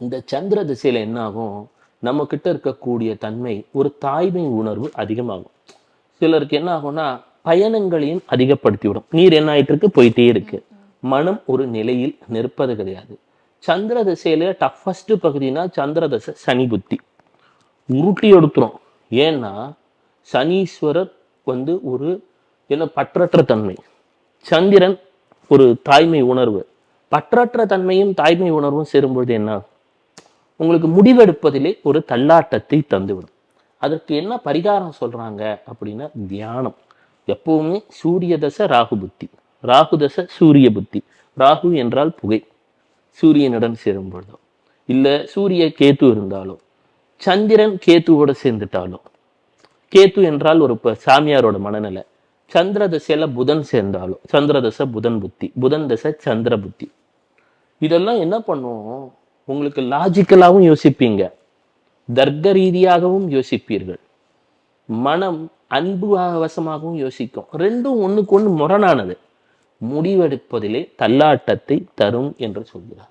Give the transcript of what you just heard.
இந்த சந்திர திசையில் என்ன ஆகும் நம்ம கிட்ட இருக்கக்கூடிய தன்மை ஒரு தாய்மை உணர்வு அதிகமாகும். சிலருக்கு என்ன ஆகும்னா பயணங்களையும் அதிகப்படுத்தி விடும் நீர் என்ன ஆயிட்டு இருக்கு போயிட்டே இருக்கு. மனம் ஒரு நிலையில் நிற்பது கிடையாது. சந்திர திசையில டஃபஸ்ட் பகுதினா சந்திர தசை சனி புத்தி. உருட்டி எடுத்துரும். ஏன்னா சனீஸ்வரர் வந்து ஒரு என்ன பற்றற்ற தன்மை. சந்திரன் ஒரு தாய்மை உணர்வு. பற்றற்ற தன்மையும் தாய்மை உணர்வும் சேரும்பொழுது என்ன ஆகும்? உங்களுக்கு முடிவெடுப்பதிலே ஒரு தள்ளாட்டத்தை தந்துவிடும். அதற்கு என்ன பரிகாரம் சொல்றாங்க அப்படின்னா தியானம். எப்பவுமே சூரிய தசை ராகு புத்தி. ராகு தசை சூரிய புத்தி. ராகு என்றால் புகை. சூரியனுடன் சேரும் பொழுதோ இல்லை சூரிய கேத்து இருந்தாலோ. சந்திரன் கேத்துவோட சேர்ந்துட்டாலோ. கேத்து என்றால் ஒரு சாமியாரோட மனநிலை. சந்திர தசையில புதன் சேர்ந்தாலோ. சந்திர தசை புதன் புத்தி. புதன் தசை சந்திர புத்தி. இதெல்லாம் என்ன பண்ணும் உங்களுக்கு லாஜிக்கலாகவும் யோசிப்பீங்க. தர்க்க ரீதியாகவும் யோசிப்பீர்கள். மனம் அன்பு வசமாகவும் யோசிக்கும். ரெண்டும் ஒண்ணுக்கு ஒன்று முரணானது. முடிவெடுப்பதிலே தள்ளாட்டத்தை தரும் என்று சொல்கிறார்.